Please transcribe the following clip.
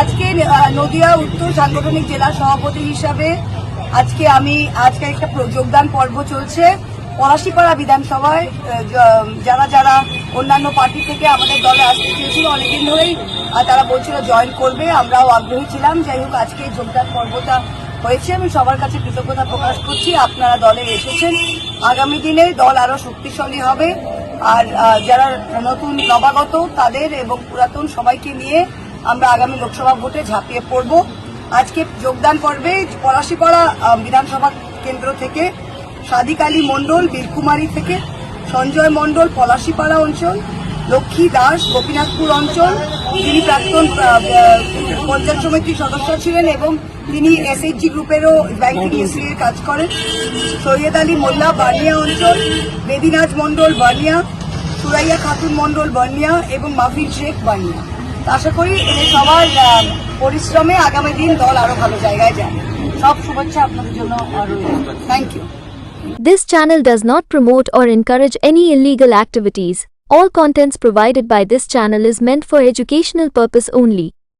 আজকে নদিয়া উত্তর সাংগঠনিক জেলা সভাপতি হিসাবে আজকে আমি, আজকে একটা যোগদান পর্ব চলছে। পলাশিপাড়া বিধানসভায় যারা যারা অন্যান্য পার্টি থেকে আমাদের দলে আসতে চেয়েছিল অনেকদিন ধরেই তারা বলছিল জয়েন করবে। আমরাও আগ্রহী ছিলাম। যাই হোক, আজকে যোগদান পর্বটা হয়েছে। আমি সবার কাছে কৃতজ্ঞতা প্রকাশ করছি। আপনারা দলে এসেছেন। আগামী দিনে দল আরও শক্তিশালী হবে। আর যারা নতুন, নবাগত, তাদের এবং পুরাতন সবাইকে নিয়ে আমরা আগামী লোকসভা ভোটে ঝাঁপিয়ে পড়ব। আজকে যোগদান পর্বে পলাশিপাড়া বিধানসভা কেন্দ্র থেকে সাদিক আলী মণ্ডল, বীরকুমারী থেকে সঞ্জয় মণ্ডল, পলাশিপাড়া অঞ্চল, লক্ষ্মী দাস, গোপীনাথপুর অঞ্চল তিনি প্রাক্তন পঞ্চায়েত সমিতির সদস্য ছিলেন এবং তিনি এসএইচজি গ্রুপেরও ব্যাংকিং এর কাজ করেন। সৈয়দ আলী মোল্লা, বানিয়া অঞ্চল, বেদিনাজ মণ্ডল, বানিয়া, সুরাইয়া খাতুন মণ্ডল, বানিয়া এবং মাফির শেখ বানিয়া। তো আশা করি এদের সবার আহ, পরিশ্রমে আগামী দিন দল আরো ভালো জায়গায় যায় সব শুভেচ্ছা আপনাদের জন্য thank you This channel does not promote or encourage any illegal activities. All contents provided by this channel is meant for educational purpose only.